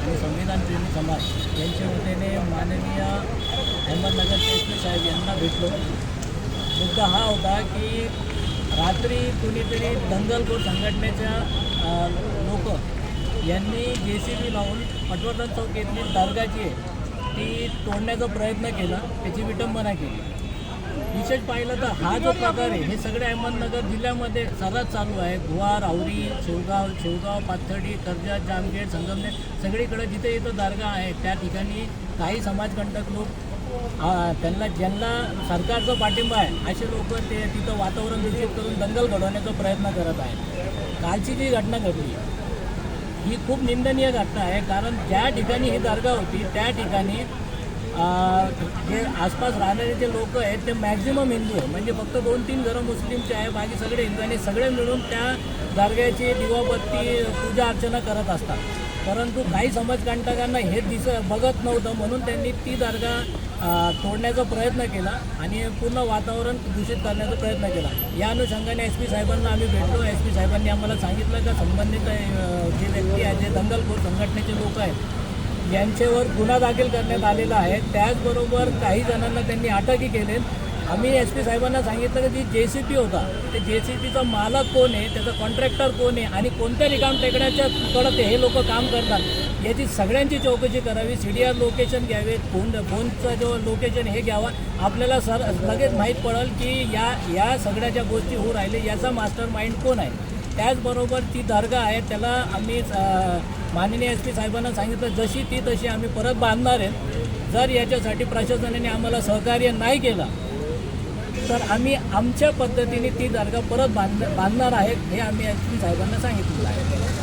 आणि संविधान प्रेमी समाज यांच्या वतीने माननीय अहमदनगरचे एस साहेब यांना भेटलो. मुद्दा हा होता की रात्री कुणीतरी दंगलखोर संघटनेच्या लोक यांनी जे सी बी लावून पटवर्धन चौक येथली दर्गाची ती तोडण्याचा प्रयत्न केला त्याची विटंबना केली. विशेष पाहिलं तर हा जो प्रकार आहे हे सगळे अहमदनगर जिल्ह्यामध्ये सर्रास चालू आहे. गुहार आवरी शेवगाव शेवगाव पाथर्डी कर्जत जामखेड संगमनेर सगळीकडे जिथे इथं दर्गा आहे त्या ठिकाणी काही समाजकंटक लोक त्यांना ज्यांना सरकारचा पाठिंबा आहे असे लोक ते तिथं वातावरण दूषित करून दंगल घडवण्याचा प्रयत्न करत आहेत. कालची जी घटना घडली ही खूप निंदनीय घटना आहे कारण ज्या ठिकाणी ही दर्गा होती त्या ठिकाणी जे आसपास राहणारे जे लोक आहेत ते मॅक्झिमम हिंदू आहे म्हणजे फक्त दोन तीन घरं मुस्लिमचे आहे बाकी सगळे हिंदू आणि सगळे मिळून त्या दर्ग्याची दिवाबत्ती पूजा अर्चना करत असतात. परंतु काही समाजकंटकांना हे दिस बघत नव्हतं. म्हणून त्यांनी ती दर्गा तोडण्याचा प्रयत्न केला आणि पूर्ण वातावरण दूषित करण्याचा प्रयत्न केला. या अनुषंगाने एस पी साहेबांना आम्ही भेटलो. एस पी साहेबांनी आम्हाला सांगितलं का संबंधित जे व्यक्ती आहेत जे दंगलखोर संघटनेचे लोक आहेत यांच्यावर गुन्हा दाखल करण्यात आलेला आहे. त्याचबरोबर काही जणांना त्यांनी अटकही केले. आम्ही एस पी साहेबांना सांगितलं की जी जे सी पी होता ते जे सी पीचा मालक कोण आहे त्याचा कॉन्ट्रॅक्टर कोण आहे आणि कोणत्या रिकाम टेकड्याच्या कडं ते हे लोक काम करतात याची सगळ्यांची चौकशी करावी सी डी आर लोकेशन घ्यावे फोन फोनचं जो लोकेशन हे घ्यावा. आपल्याला सर लगेच माहीत पडेल की या या सगळ्या ज्या गोष्टी होऊ राहिले याचा मास्टर माइंड कोण आहे? त्याचबरोबर ती दर्गा आहे त्याला आम्ही माननीय एस पी साहेबांना सांगितलं जशी ती तशी आम्ही परत बांधणार आहे. जर याच्यासाठी प्रशासनाने आम्हाला सहकार्य नाही केलं तर आम्ही आमच्या पद्धतीने ती दर्गा परत बांध बांधणार आहेत हे आम्ही एस पी साहेबांना सांगितलेलं आहे.